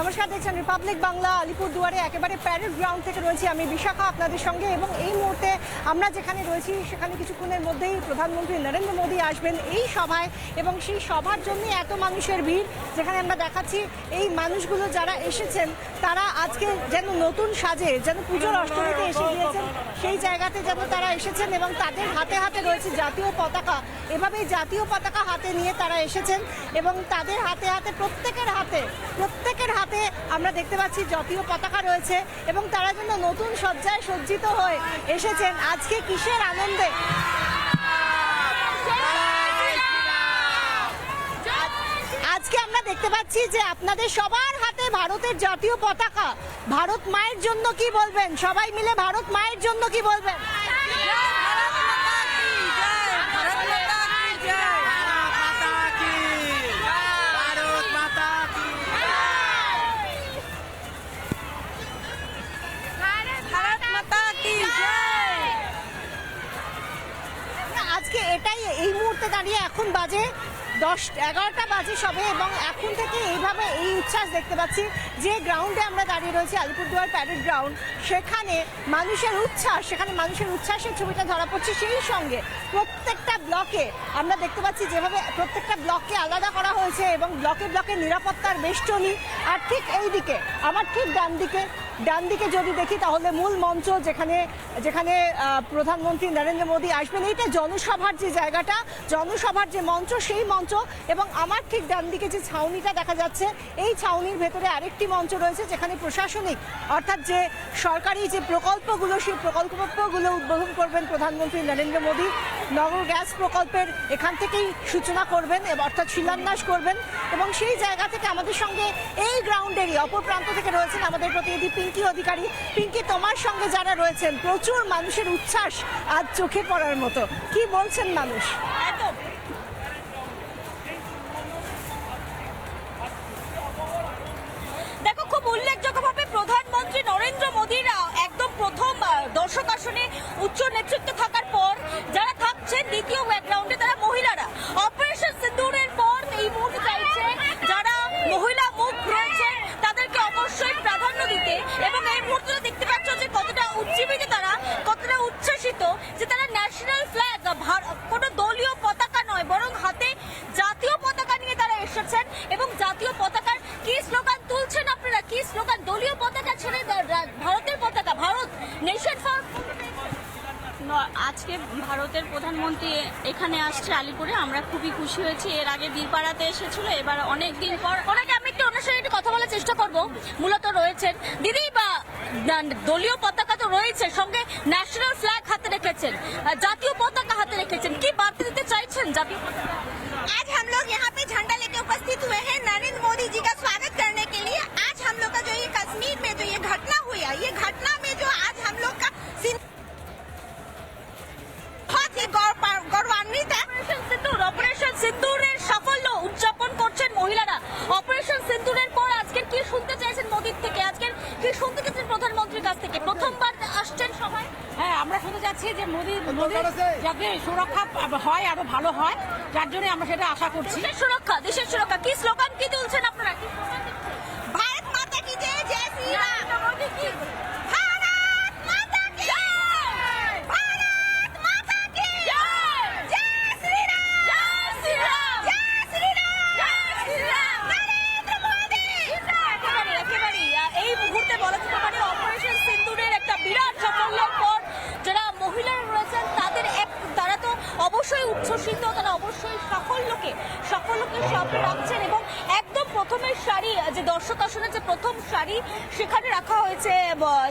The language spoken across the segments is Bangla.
নমস্কার, দেখছেন রিপাবলিক বাংলা আলিপুর দুয়ারে একেবারে প্যারেড গ্রাউন্ড থেকে রয়েছি আমি বিশাখা আপনাদের সঙ্গে এবং এই মুহূর্তে আমরা যেখানে রয়েছি সেখানে কিছুক্ষণের মধ্যেই প্রধানমন্ত্রী নরেন্দ্র মোদী আসবেন এই সভায় এবং সেই সভার জন্য এত মানুষের ভিড় যেখানে আমরা দেখাচ্ছি এই মানুষগুলো যারা এসেছেন, তারা আজকে যেন নতুন সাজে, যেন পুজোর অষ্টমীতে এসে গিয়েছেন, সেই জায়গাতে যেন তারা এসেছেন এবং তাদের হাতে হাতে রয়েছে জাতীয় পতাকা। এভাবেই জাতীয় পতাকা হাতে নিয়ে তারা এসেছেন এবং তাদের হাতে হাতে প্রত্যেকের হাতে প্রত্যেকের হাতে আমরা দেখতে পাচ্ছি জাতীয় পতাকা রয়েছে এবং তারা যেন নতুন সজ্জায় সজ্জিত হয়ে এসেছেন। আজকে কিসের আনন্দে? আজকে আমরা দেখতে পাচ্ছি যে আপনাদের সবার হাতে ভারতের জাতীয় পতাকা। ভারত মায়ের জন্য কি বলবেন? সবাই মিলে ভারত মায়ের জন্য কি বলবেন? এটাই এই মুহূর্তে দাঁড়িয়ে এখন বাজে দশ, এগারোটা বাজে সবে এবং এখন থেকে এইভাবে এই উচ্ছ্বাস দেখতে পাচ্ছি যে গ্রাউন্ডে আমরা দাঁড়িয়ে রয়েছি, আলিপুরদুয়ার প্যারেড গ্রাউন্ড সেখানে মানুষের উচ্ছ্বাস, সেখানে মানুষের উচ্ছ্বাসের ছবিটা ধরা পড়ছে। সেই সঙ্গে প্রত্যেকটা ব্লকে আমরা দেখতে পাচ্ছি যেভাবে প্রত্যেকটা ব্লককে আলাদা করা হয়েছে এবং ব্লকে ব্লকে নিরাপত্তার বেষ্টনী। আর ঠিক এই দিকে আমার ঠিক ডান দিকে ডান দিকে যদি দেখি, তাহলে মূল মঞ্চ যেখানে যেখানে প্রধানমন্ত্রী নরেন্দ্র মোদী আসবেন, এইটা জনসভার যে জায়গাটা, জনসভার যে মঞ্চ, সেই মঞ্চ, এবং আমার ঠিক ডান দিকে যে ছাউনিটা দেখা যাচ্ছে, এই ছাউনির ভেতরে আরেকটি মঞ্চ রয়েছে, যেখানে প্রশাসনিক, অর্থাৎ যে সরকারি যে প্রকল্পগুলো, সেই প্রকল্পগুলো উদ্বোধন করবেন প্রধানমন্ত্রী নরেন্দ্র মোদী। নগর গ্যাস প্রকল্পের এখান থেকেই সূচনা করবেন অর্থাৎ শিলান্যাস করবেন, এবং সেই জায়গা থেকে আমাদের সঙ্গে এই গ্রাউন্ডেরই অপর প্রান্ত থেকে রয়েছেন আমাদের প্রতিনিধি পিঙ্কি অধিকারী। পিঙ্কি, তোমার সঙ্গে যারা রয়েছেন, প্রচুর মানুষের উচ্ছ্বাস আজ চোখে পড়ার মতো। কি বলছেন মানুষ? দেখো, খুব উল্লেখযোগ্যভাবে প্রধানমন্ত্রী নরেন্দ্র মোদীর একদম প্রথম দর্শক আসনে উচ্চ নেতৃত্ব থাকার পর যারা থাকছেন, দ্বিতীয় ব্যাকগ্রাউন্ডে তারা মহিলারা অপারেশন সিন্দুরের পর এই মুহূর্তে চাইছে যারা মহিলা মুখ রয়েছে তাদেরকে অবশ্যই প্রাধান্য দিতে এবং এই মুহূর্তে দেখতে পাচ্ছ যে কতটা উজ্জীবিত তারা কতটা উচ্ছ্বাসিত যে তারা ন্যাশনাল ফ্ল্যাগ কোনো দলীয় পতাকা নয় বরং হাতে জাতীয় পতাকা নিয়ে তারা এসেছেন এবং জাতীয় পতাকার কি স্লোগান তুলছেন আপনারা কি স্লোগান দলীয় পতাকা ছেড়ে দ- রা- ভারতের পতাকা ভারত নেশন ফর ন- আজকে ভারতের প্রধানমন্ত্রী এখানে আসছে আলিপুরে আমরা খুবই খুশি হয়েছি এর আগে বীরপাড়াতে এসেছিল এবার অনেক দিন পর ওনাকে আমি একটু ওনার সঙ্গে একটু কথা বলার চেষ্টা করব মূলত রয়েছেন দিদি বা না- দলীয় পতাকা তো রয়েছে সঙ্গে ন্যাশনাল ফ্ল্যাগ হাতে রেখেছেন আহ, জাতীয় পতাকা হাতে রেখেছেন কি বার্তা দিতে চাইছেন জাতীয় পতাকা आज हम लोग यहाँ पे झंडा लेके उपस्थित যাতে সুরক্ষা হয় আরও ভালো হয় যার জন্য আমরা সেটা আশা করছি। সুরক্ষা দেশের সুরক্ষা। কি স্লোগান কি তুলছেন আপনারা? ভারত মাতা কি জয় জয় শ্রী রাম সারি সেখানে রাখা হয়েছে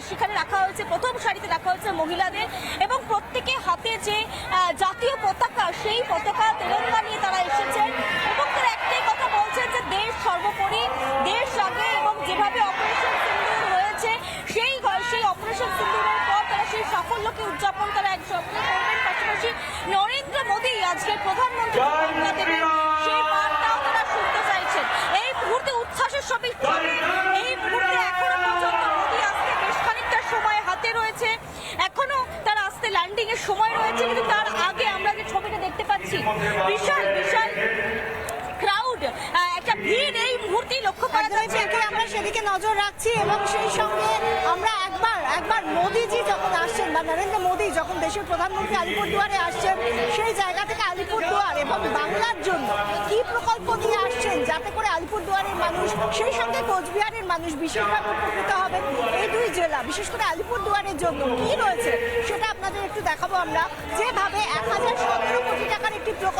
সেখানে রাখা হয়েছে প্রথম শাড়িতে রাখা হয়েছে মহিলাদের এবং প্রত্যেকে হাতে যে জাতীয় পতাকা সেই পতাকা তেরঙ্গা নিয়ে তারা এসেছেন এবং তারা একটাই কথা বলছেন যে দেশ সর্বোপরি দেশ আগে এবং যেভাবে অপারেশন সিন্দুর হয়েছে সেই সেই অপারেশন সিন্দুরের পর তারা সেই সাফল্যকে উদযাপন তারা একসঙ্গে করবেন। পাশাপাশি নরেন্দ্র মোদী আজকে প্রধানমন্ত্রী সেই বার্তাও তারা শুনতে চাইছেন। এই মুহূর্তে উচ্ছ্বাসের সবই এই মুহূর্তে এখনও পর্যন্ত মোদী আসতে বেশ খানিকটা সময় হাতে রয়েছে এখনও তার আসতে ল্যান্ডিং রয়েছে কিন্তু তার আগে আমরা যে ছবিটা দেখতে পাচ্ছি বিশাল বিশাল ক্রাউড একটা ভিড় এই মুহূর্তেই লক্ষ্য করা যাচ্ছে। আমরা সেদিকে নজর রাখছি এবং সেই সঙ্গে আমরা একবার একবার মোদিজি যখন আসছেন বা নরেন্দ্র মোদি যখন দেশের প্রধানমন্ত্রী আলিপুরদুয়ারে আসছেন সেই জায়গা থেকে আলিপুরদুয়ার এবং বাংলার জন্য কি প্রকল্প নিয়ে আসছেন যাতে করে আলিপুরদুয়ারের মানুষ সেই সঙ্গে কোচবিহারের মানুষ বিশেষভাবে উপকৃত হবেন এই দুই জেলা বিশেষ করে আলিপুরদুয়ারের জন্য কি রয়েছে সেটা আপনাদের আমরা যেভাবে এক হাজার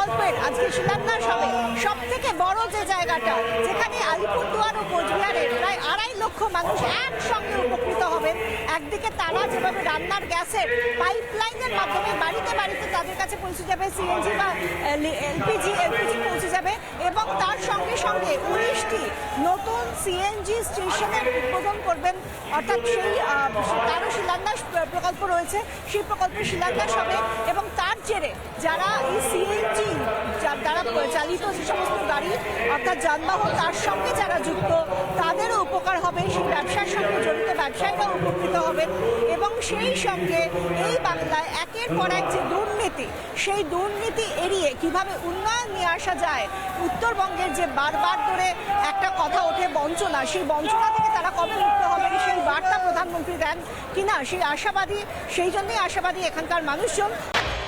প্রকল্পের আজকে শিলান্যাস হবে। সব থেকে বড় যে জায়গাটা, যেখানে আলিপুরদুয়ার ও কোচবিহারের প্রায় আড়াই লক্ষ মানুষ একসঙ্গে উপকৃত হবেন। একদিকে তারা যেভাবে রান্নার গ্যাসের পাইপলাইনের মাধ্যমে বাড়িতে বাড়িতে তাদের কাছে পৌঁছে যাবে, সিএনজি বা এলপিজি এলপিজি পৌঁছে যাবে এবং তার সঙ্গে সঙ্গে উনিশটি নতুন সিএনজি স্টেশনের উদ্বোধন করবেন। অর্থাৎ সেই তারও শিলান্যাস প্রকল্প রয়েছে। সেই প্রকল্পের শিলান্যাস হবে এবং তার জেরে যারা এই সিএনজি যার দ্বারা চালিত যে সমস্ত গাড়ি অর্থাৎ যানবাহন, তার সঙ্গে যারা যুক্ত, তাদেরও উপকার হবে, সেই ব্যবসার সঙ্গে জড়িত ব্যবসায়ীরাও উপকৃত হবেন এবং সেই সঙ্গে এই বাংলায় একের পর এক যে দুর্নীতি, সেই দুর্নীতি এড়িয়ে কীভাবে উন্নয়ন নিয়ে আসা যায়, উত্তরবঙ্গের যে বারবার ধরে একটা কথা ওঠে বঞ্চনা, সেই বঞ্চনা থেকে তারা কবে মুক্ত হবেন সেই বার্তা প্রধানমন্ত্রী দেন কিনা, সেই আশাবাদী, সেই জন্যই আশাবাদী এখানকার মানুষজন।